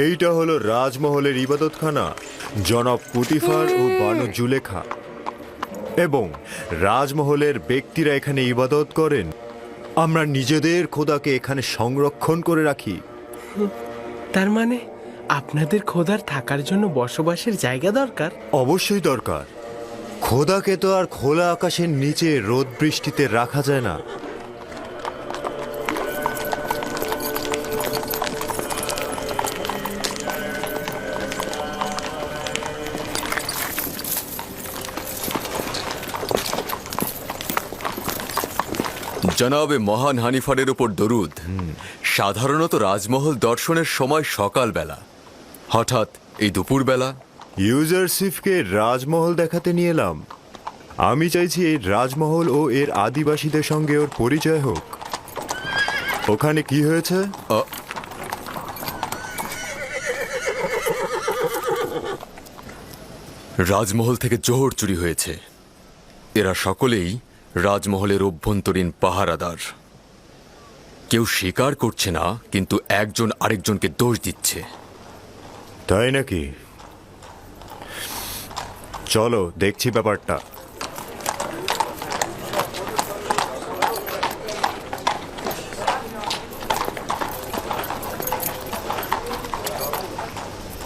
এইটা হলো রাজমহলের ইবাদতখানা জনাব পুতিফার ও বানু জুলেখা এবং রাজমহলের ব্যক্তিরা এখানে ইবাদত করেন। আমরা নিজেদের খোদাকে এখানে সংরক্ষণ করে রাখি। তার মানে আপনাদের খোদার থাকার জন্য বসবাসের জায়গা দরকার? অবশ্যই দরকার। খোদাকে তো আর খোলা আকাশের নিচে রোদ বৃষ্টিতে রাখা যায় না। জনাবে মহান হানিফারের উপর দরুদ। সাধারণত রাজমহল দর্শনের সময় সকালবেলা। হঠাৎ এই দুপুরবেলা ইউজারসিফকে রাজমহল দেখাতে নিয়ে এলাম। আমি চাইছি এই রাজমহল ও এর আদিবাসীদের সঙ্গে ওর পরিচয় হোক। ওখানে কি হয়েছে? রাজমহল থেকে জোহর চুরি হয়েছে। এরা সকলেই রাজমহলের অভ্যন্তরীণ পাহারাদার। কেউ স্বীকার করছে না, কিন্তু একজন আরেকজনকে দোষ দিচ্ছে। তাই নাকি? চলো, দেখছি ব্যাপারটা।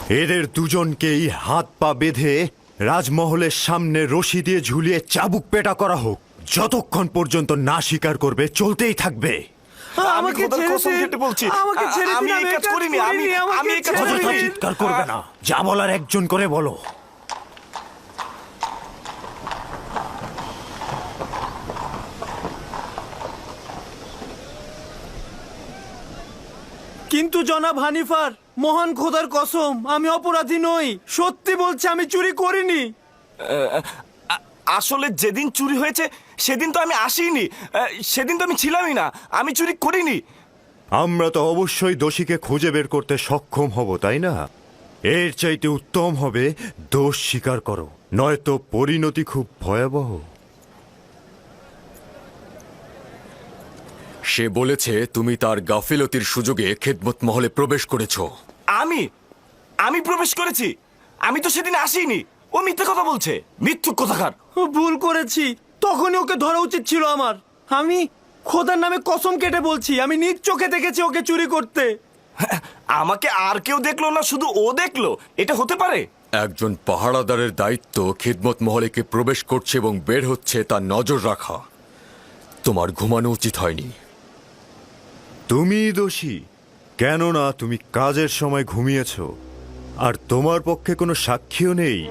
এদের দুজনকেই হাত পা বেঁধে রাজমহলের সামনে রশি দিয়ে ঝুলিয়ে চাবুক পেটা করা হোক। যতক্ষণ পর্যন্ত না স্বীকার করবে চলতেই থাকবে। আমি খোদার কসম আমাকে ছেড়ে আমি এই কাজ করিনি আমাকে আমি এই অযথা চিৎকার করবে না। যা বলার একজন করে বলো। কিন্তু জনাব হানিফার মহান খোদার কসম আমি অপরাধী নই। সত্যি বলছি আমি চুরি করিনি। আসলে যেদিন চুরি হয়েছে সেদিন তো আমি আসিনি। সেদিন তো আমি ছিলামই না আমি চুরি করিনি। আমরা তো অবশ্যই দোষীকে খুঁজে বের করতে সক্ষম হব তাই না? এর চাইতে উত্তম হবে দোষ স্বীকার করো নয়তো পরিণতি খুব ভয়াবহ। সে বলেছে তুমি তার গাফিলতির সুযোগে খেদমত মহলে প্রবেশ করেছ। আমি? আমি প্রবেশ করেছি। আমি তো সেদিন আসিনি। ও মিথ্যে কথা বলছে। মিথ্যুক কথাকার। ভুল করেছি। তখনই ওকে ধরা উচিত ছিল আমার। আমি খোদার নামে কসম কেটে বলছি আমি নিজ চোখে দেখেছি ওকে চুরি করতে। আমাকে আর কেউ দেখল না শুধু ও দেখল। এটা হতে পারে? একজন পাহারাদারের দায়িত্ব খিদমত মহলেকে প্রবেশ করছে এবং বের হচ্ছে তার নজর রাখা। তোমার ঘুমানো উচিত হয়নি। তুমি দোষী। কেননা তুমি কাজের সময় ঘুমিয়েছ। আর তোমার পক্ষে কোনো সাক্ষীও নেই।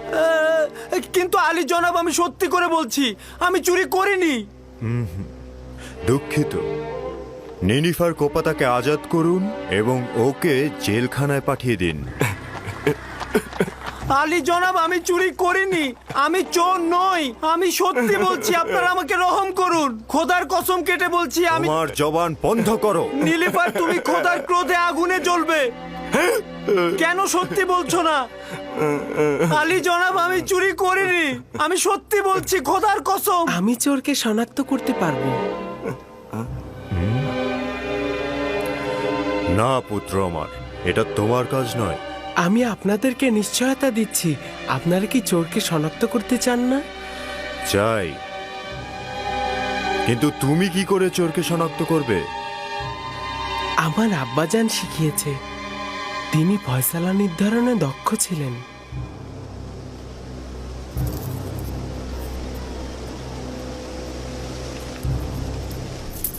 কিন্তু আলী জনাব আমি সত্যি করে বলছি আমি চুরি করিনি। দুঃখিত। নিনিফার কোপাতাকে আজাদ করুন এবং ওকে জেলখানায় পাঠিয়ে দিন। আলী জনাব আমি চুরি করিনি আমি চোর নই আমি সত্যি বলছি আপনারা আমাকে রহম করুন। খোদার কসম কেটে বলছি আমি তোমার জবান বন্ধ করো। নীলিফার তুমি খোদার ক্রোধে আগুনে জ্বলবে। কেন সত্যি বলছো না? আলী জনাব আমি চুরি করিনি। আমি সত্যি বলছি খোদার কসম। আমি চোরকে শনাক্ত করতে পারব। না পুত্র আমার এটা তোমার কাজ নয়। আমি আপনাদেরকে নিশ্চয়তা দিচ্ছি। আপনারা কি চোরকে শনাক্ত করতে চান না? চাই। কিন্তু তুমি কি করে চোরকে শনাক্ত করবে? আমার আব্বাজান শিখিয়েছে তিনি ফয়সালা নির্ধারণে দক্ষ ছিলেন।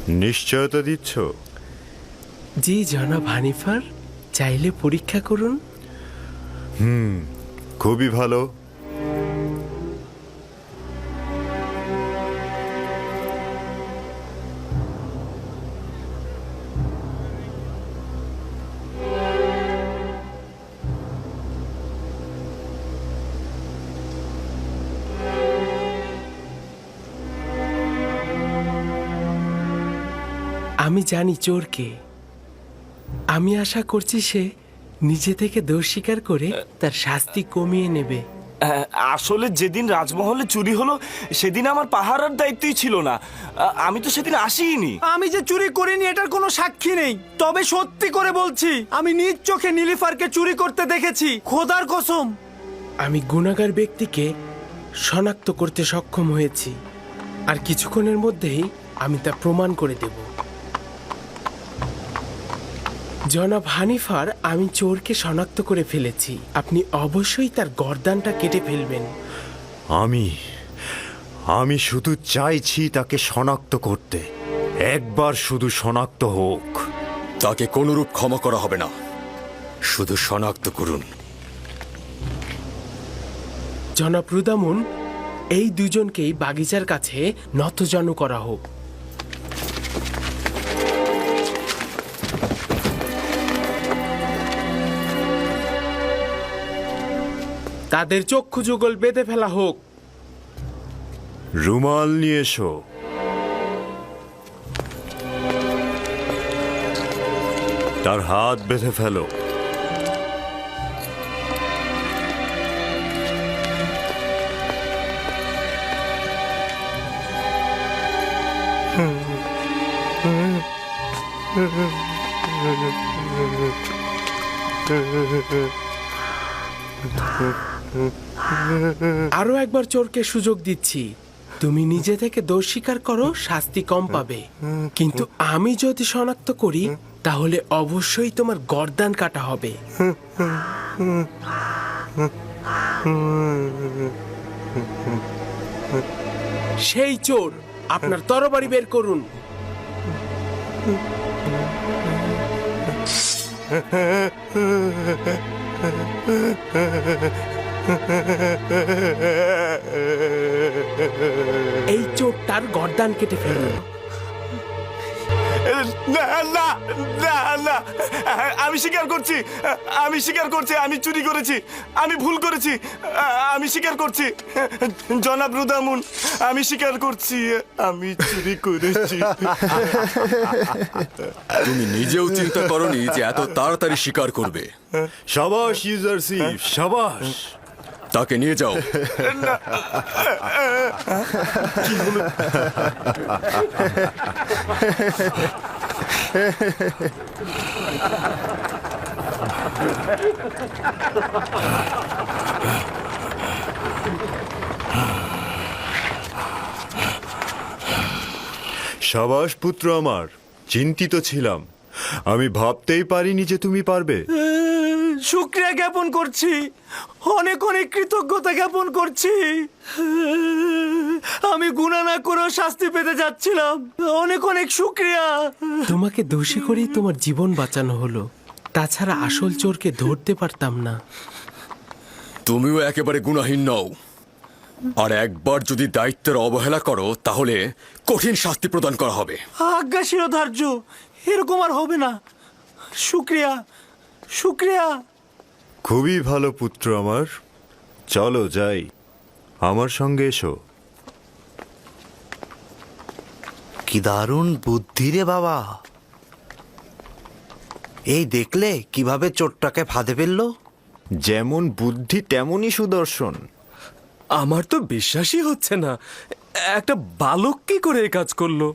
নিশ্চয়তা দিচ্ছ? জি জনাব হানিফার। চাইলে পরীক্ষা করুন। হুম খুবই ভালো। আমি জানি চোরকে। আমি আশা করছি সে নিজে থেকে দোষ স্বীকার করে তার শাস্তি কমিয়ে নেবে। আসলে যেদিন রাজমহলে চুরি হলো সেদিন আমার পাহারার দায়িত্বই ছিল না। আমি তো সেদিন আসিনি আমি যে চুরি করিনি এটার কোনো সাক্ষী নেই। তবে সত্যি করে বলছি আমি নিজ চোখে নীলিফারকে চুরি করতে দেখেছি। খোদার কসম। আমি গুণাগার ব্যক্তিকে শনাক্ত করতে সক্ষম হয়েছি। আর কিছুক্ষণের মধ্যেই আমি তা প্রমাণ করে দেব। জনাব হানিফার আমি চোরকে শনাক্ত করে ফেলেছি। আপনি অবশ্যই তার গর্দানটা কেটে ফেলবেন। আমি আমি শুধু চাইছি তাকে শনাক্ত করতে। একবার শুধু শনাক্ত হোক। তাকে কোনরূপ ক্ষমা করা হবে না। শুধু শনাক্ত করুন। জনাব রুদামুন এই দুজনকেই বাগিচার কাছে নতজানু করা হোক। তাদের চক্ষু যুগল বেঁধে ফেলা হোক। রুমাল নিয়ে এসো। তার হাত বেঁধে ফেলো। আরও একবার চোরকে সুযোগ দিচ্ছি। তুমি নিজে থেকে দোষ স্বীকার করো, শাস্তি কম পাবে। কিন্তু আমি যদি শনাক্ত করি, তাহলে অবশ্যই তোমার গর্দান কাটা হবে। সেই চোর, আপনার তরবারি বের করুন। এই চোরটার গর্দান কেটে ফেলুন না না না না। আমি স্বীকার করছি আমি স্বীকার করছি আমি চুরি করেছি আমি ভুল করেছি আমি স্বীকার করছি। জনাব রুদামুন আমি স্বীকার করছি আমি চুরি করেছি। তুমি নিজেও চিন্তা করনি যে এত তাড়াতাড়ি স্বীকার করবে। সাবাস ইউজারসিফ সাবাস। তাকে নিয়ে যাও। সাবাস পুত্র আমার চিন্তিত ছিলাম। আমি ভাবতেই পারিনি যে তুমি পারবে। শুক্রিয়া জ্ঞাপন করছি। অনেক অনেক কৃতজ্ঞতা জ্ঞাপন করছি। আমি গুণা না করেও শাস্তি পেতে যাচ্ছিলাম। অনেক অনেক শুক্রিয়া। তোমাকে দোষী করেই তোমার জীবন বাঁচানো হলো। তাছাড়া আসল চোরকে ধরতে পারতাম না। তুমিও একেবারে গুণাহীন নও। আর একবার যদি দায়িত্বের অবহেলা করো তাহলে কঠিন শাস্তি প্রদান করা হবে। আজ্ঞা শিরোধার্য এরকম আর হবে না। শুক্রিয়া শুক্রিয়া। খুবই ভালো পুত্র আমার। চলো যাই। আমার সঙ্গে এসো। কি দারুণ বুদ্ধি রে বাবা। এই দেখলে কীভাবে চোরটাকে ফাঁদে ফেলল? যেমন বুদ্ধি তেমনই সুদর্শন। আমার তো বিশ্বাসই হচ্ছে না। একটা বালক কি করে এই কাজ করল?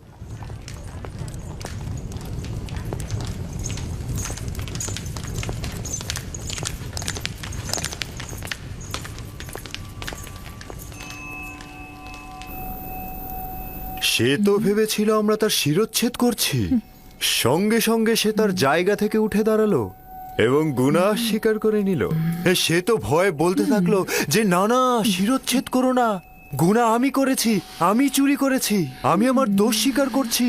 সে তো ভেবেছিল আমরা তার শিরচ্ছেদ করছি। সঙ্গে সঙ্গে সে তার জায়গা থেকে উঠে দাঁড়াল এবং গুনাহ স্বীকার করে নিল। সে তো ভয়ে বলতে থাকল যে, না না, শিরচ্ছেদ করো না। গুনাহ আমি করেছি, আমি চুরি করেছি, আমি আমার দোষ স্বীকার করছি।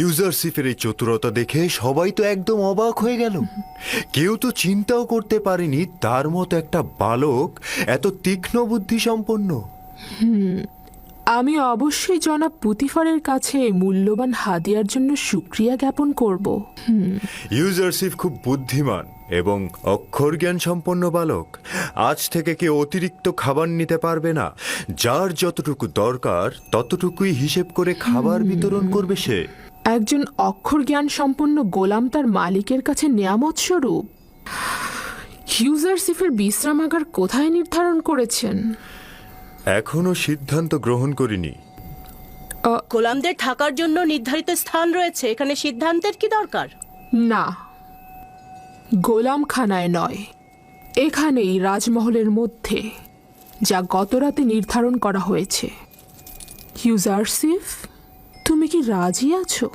ইউজারশিপের এই চতুরতা দেখে সবাই তো একদম অবাক হয়ে গেল। কেউ তো চিন্তাও করতে পারেনি তার মতো একটা বালক এত তীক্ষ্ণ বুদ্ধি সম্পন্ন আমি অবশ্যই জনাব পুতিফারের কাছে মূল্যবান হাদিয়ার জন্য সুক্রিয়া জ্ঞাপন করব। ইউজারশিপ খুব বুদ্ধিমান এবং অক্ষর জ্ঞান সম্পন্ন বালক। আজ থেকে কেউ অতিরিক্ত খাবার নিতে পারবে না। যার যতটুকু দরকার ততটুকুই হিসেব করে খাবার বিতরণ করবে সে। একজন অক্ষর জ্ঞান সম্পন্ন গোলাম তার মালিকের কাছে নিয়ামত স্বরূপ। হিউজারসিফের বিশ্রামাগার কোথায় নির্ধারণ করেছেন? এখনও সিদ্ধান্ত গ্রহণ করিনি। গোলামদের থাকার জন্য নির্ধারিত স্থান রয়েছে এখানে সিদ্ধান্তের কি দরকার? না গোলামখানায় নয় এখানেই রাজমহলের মধ্যে যা গতরাতে নির্ধারণ করা হয়েছে। হিউজারসিফ তুমি কি রাজি আছো?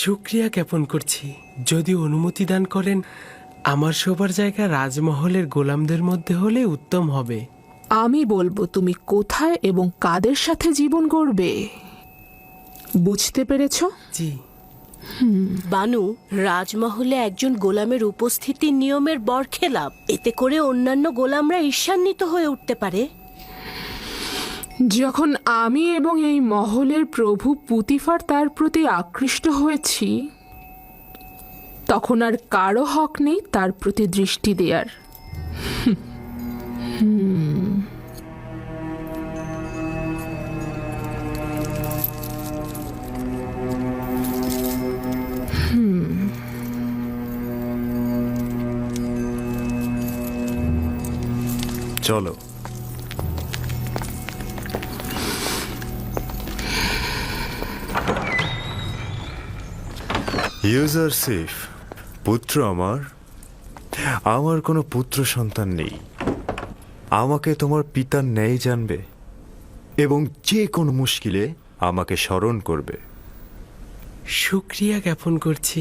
শুক্রিয়া জ্ঞাপন করছি। যদি অনুমতি দান করেন আমার শোবার জায়গা রাজমহলের গোলামদের মধ্যে হলে উত্তম হবে। আমি বলব তুমি কোথায় এবং কাদের সাথে জীবন গড়বে। বুঝতে পেরেছ? জি। বানু রাজমহলে একজন গোলামের উপস্থিতি নিয়মের বরখেলাপ। এতে করে অন্যান্য গোলামরা ঈর্ষান্বিত হয়ে উঠতে পারে। যখন আমি এবং এই মহলের প্রভু পুতিফার তার প্রতি আকৃষ্ট হয়েছি তখন আর কারও হক নেই তার প্রতি দৃষ্টি দেওয়ার চলো। ইউজারসিফ পুত্র আমার আমার কোনো পুত্র সন্তান নেই। আমাকে তোমার পিতার ন্যায় জানবে এবং যে কোনো মুশকিলে আমাকে স্মরণ করবে। শুক্রিয়া জ্ঞাপন করছি।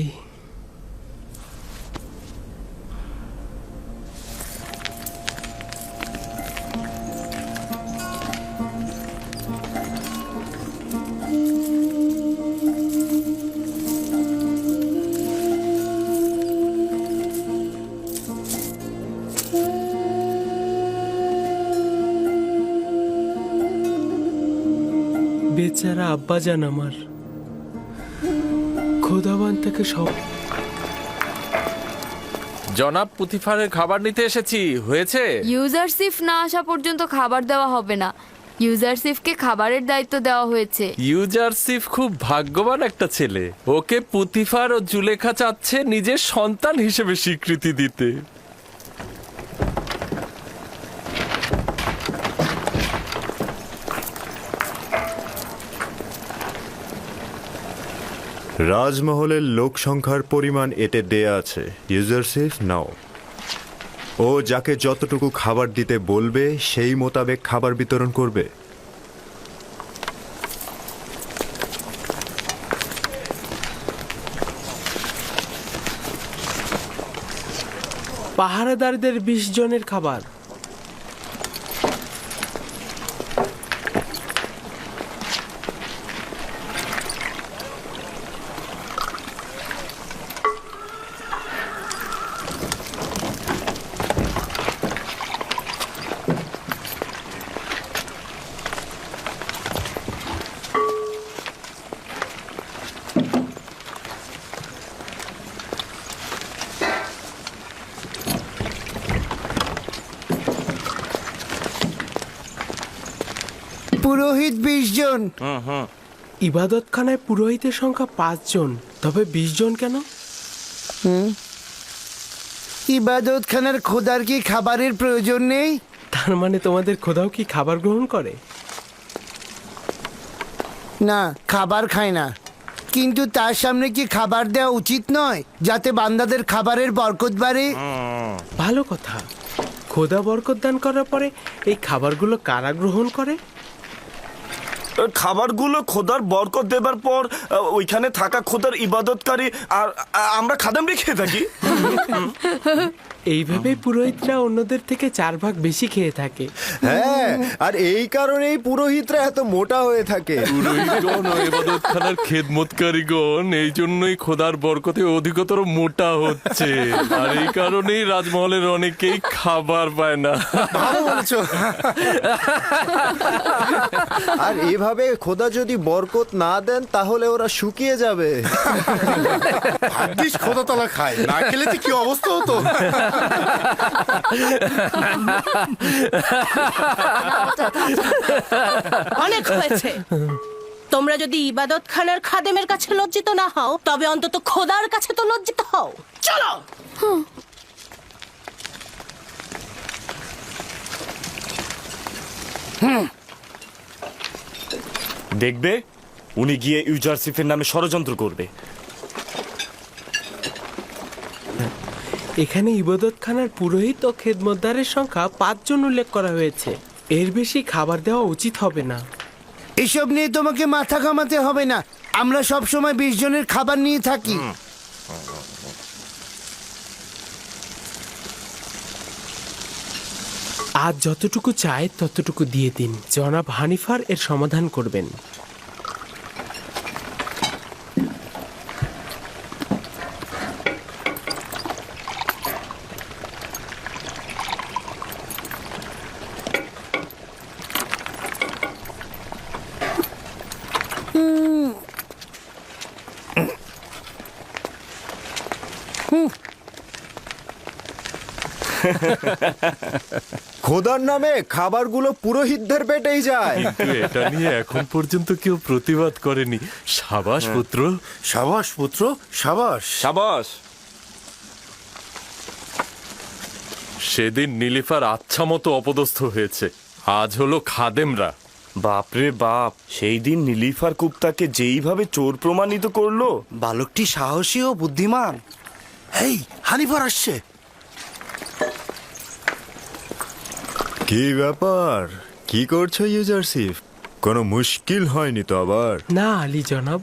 বেচারা আব্বাজান আমার। খোদাবান তাকে সব জনাব পুতিফারের খাবার নিতে এসেছি। হয়েছে? ইউজারসিফ না আসা পর্যন্ত খাবার দেওয়া হবে না। ইউজারসিফকে খাবারের দায়িত্ব দেওয়া হয়েছে। ইউজারসিফ খুব ভাগ্যবান একটা ছেলে। ওকে পুতিফার ও জুলেখা চাচ্ছে নিজের সন্তান হিসেবে স্বীকৃতি দিতে। রাজমহলের লোক সংখ্যার পরিমাণ এতে দেয়া আছে। ইউজারসিফ নাও ও যাকে যতটুকু খাবার দিতে বলবে, সেই মোতাবেক খাবার বিতরণ করবে। পাহারাদারদের বিশ জনের খাবার। পুরোহিত বিশ জন। ইবাদতখানায় পুরোহিতের সংখ্যা পাঁচজন তবে বিশ জন কেন? ইবাদত খানার খোদার কি খাবারের প্রয়োজন নেই? তার মানে তোমাদের খোদাও কি খাবার গ্রহণ করে? না খাবার খায় না। কিন্তু তার সামনে কি খাবার দেওয়া উচিত নয় যাতে বান্দাদের খাবারের বরকত বাড়ে? ভালো কথা। খোদা বরকত দান করার পরে এই খাবারগুলো কারা গ্রহণ করে? খাবারগুলো খোদার বরকত দেবার পর ওইখানে থাকা খোদার ইবাদতকারী আর আমরা খাদাম রেখে থাকি। এইভাবে পুরোহিতরা অন্যদের থেকে চার ভাগ বেশি খেয়ে থাকে। হ্যাঁ আর এই কারণেই পুরোহিতরা এত মোটা হয়ে থাকে। পুরোহিতগণ ও এবাদতখানার খেদমতকারীগণ এই জন্যই খোদার বরকতে অধিকতর মোটা হচ্ছে। আর এই কারণেই রাজমহলের অনেকেই খাবার পায় না। ভালো বলেছ। আর এভাবে খোদা যদি বরকত না দেন তাহলে ওরা শুকিয়ে যাবে। ভাগ্যিস খোদাতলা খায়। না খেলে যে কি অবস্থা হতো? অনেক হয়েছে। তোমরা যদি ইবাদত খানের খাদেমের কাছে লজ্জিত না হও তবে অন্তত খোদার কাছে তো লজ্জিত হও। চলো! দেখবে উনি গিয়ে ইউজার্সিফের নামে ষড়যন্ত্র করবে। এখানে ইবাদতখানার পুরোহিত ও খেদমতদারের সংখ্যা পাঁচজন উল্লেখ করা হয়েছে। এর বেশি খাবার দেওয়া উচিত হবে না। এসব নিয়ে তোমাকে মাথা ঘামাতে হবে না। আমরা সব সময় বিশ জনের খাবার নিয়ে থাকি। আজ যতটুকু চায় ততটুকু দিয়ে দিন। জনাব হানিফার এর সমাধান করবেন। খোদার নামে খাবারগুলো পুরোহিতদের পেটেই যায়। কিন্তু এটা নিয়ে এখন পর্যন্ত কেউ প্রতিবাদ করেনি। সাবাস পুত্র। সাবাস পুত্র সাবাস। সাবাস। সেদিন নীলিফার আচ্ছা মতো অপদস্থ হয়েছে। আজ হলো খাদেমরা। বাপরে বাপ সেই দিন নীলিফার কুপ্তাকে যেইভাবে চোর প্রমাণিত করল। বালকটি সাহসী ও বুদ্ধিমান। এই হানিফার আসছে। কি ব্যাপার? কি করছ ইউজারসিফ কোনো মুশকিল হয়নি তো আবার? না আলী জনাব।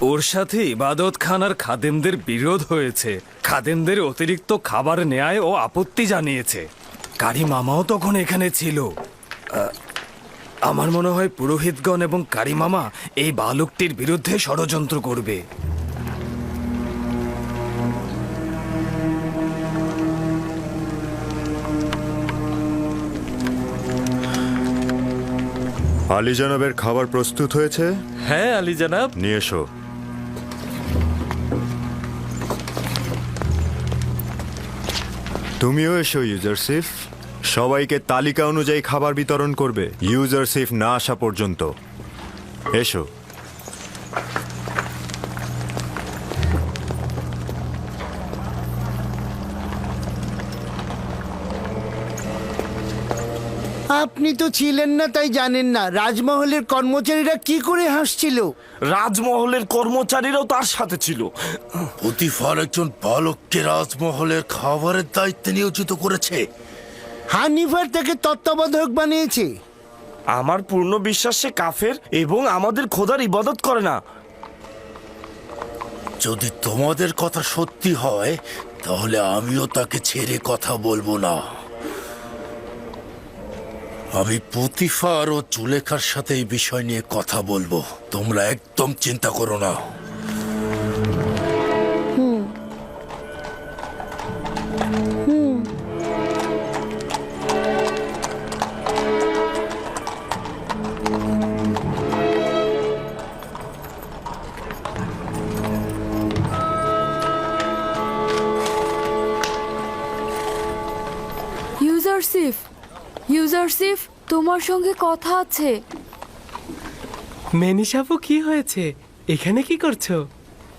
ওর সাথে ইবাদত খানার খাদেমদের বিরোধ হয়েছে। খাদেমদের অতিরিক্ত খাবার নেয় ও আপত্তি জানিয়েছে। কারি মামাও তখন এখানে ছিল। আমার মনে হয় পুরোহিতগণ এবং কারি মামা এই বালকটির বিরুদ্ধে ষড়যন্ত্র করবে। আলী জানাবের খাবার প্রস্তুত হয়েছে? হ্যাঁ আলী জানাব নিয়ে এসো। তুমিও এসো ইউজারসিফ সবাইকে তালিকা অনুযায়ী খাবার বিতরণ করবে। ইউজারসিফ না আসা পর্যন্ত। এসো। আপনি তো ছিলেন না তাই জানেন না। রাজমহলের কর্মচারীরা কি করে হাসছিল? রাজমহলের কর্মচারীরাও তার সাথে ছিল। প্রতিফার একজন বালককে রাজমহলের খাবারের দায়িত্বে নিয়োজিত করেছে। হানিফার তাকে তত্ত্বাবধায়ক বানিয়েছে। আমার পূর্ণ বিশ্বাস সে কাফের এবং আমাদের খোদার ইবাদত করে না। যদি তোমাদের কথা সত্যি হয় তাহলে আমিও তাকে ছেড়ে কথা বলব না। আমি পুতিফার ও চুলেখার সাথে এই বিষয় নিয়ে কথা বলব। তোমরা একদম চিন্তা করো না। তোমার সঙ্গে কথা আছে। মেনিসাবু কি হয়েছে? এখানে কি করছ?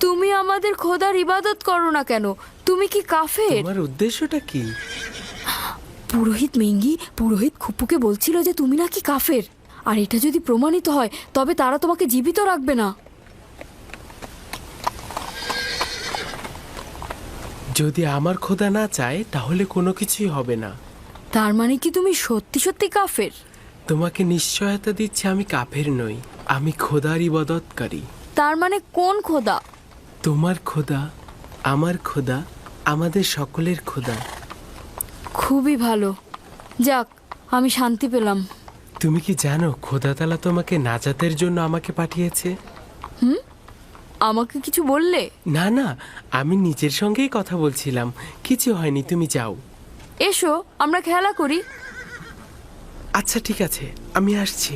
তুমি আমাদের খোদার ইবাদত করো না কেন? তুমি কি কাফের? তোমার উদ্দেশ্যটা কি? পুরোহিত মেঙ্গি পুরোহিত খুপুকে বলছিল যে তুমি নাকি কাফের। আর এটা যদি প্রমাণিত হয় তবে তারা তোমাকে জীবিত রাখবে না। যদি আমার খোদা না চায় তাহলে কোনো কিছুই হবে না। তার মানে কি তুমি সত্যি সত্যি কাফের? তোমাকে নিশ্চয়তা দিচ্ছে আমি কাফের নই আমি খোদার ইবাদতকারী। তার মানে কোন খোদা? তোমার খোদা আমার খোদা আমাদের সকলের খোদা। খুবই ভালো। যাক আমি শান্তি পেলাম। তুমি কি জানো খোদা তালা তোমাকে নাজাতের জন্য আমাকে পাঠিয়েছে? হুম? আমাকে কিছু বললে? না না আমি নিজের সঙ্গেই কথা বলছিলাম। কিছু হয়নি তুমি যাও। এসো আমরা খেলা করি। আচ্ছা ঠিক আছে আমি আসছি।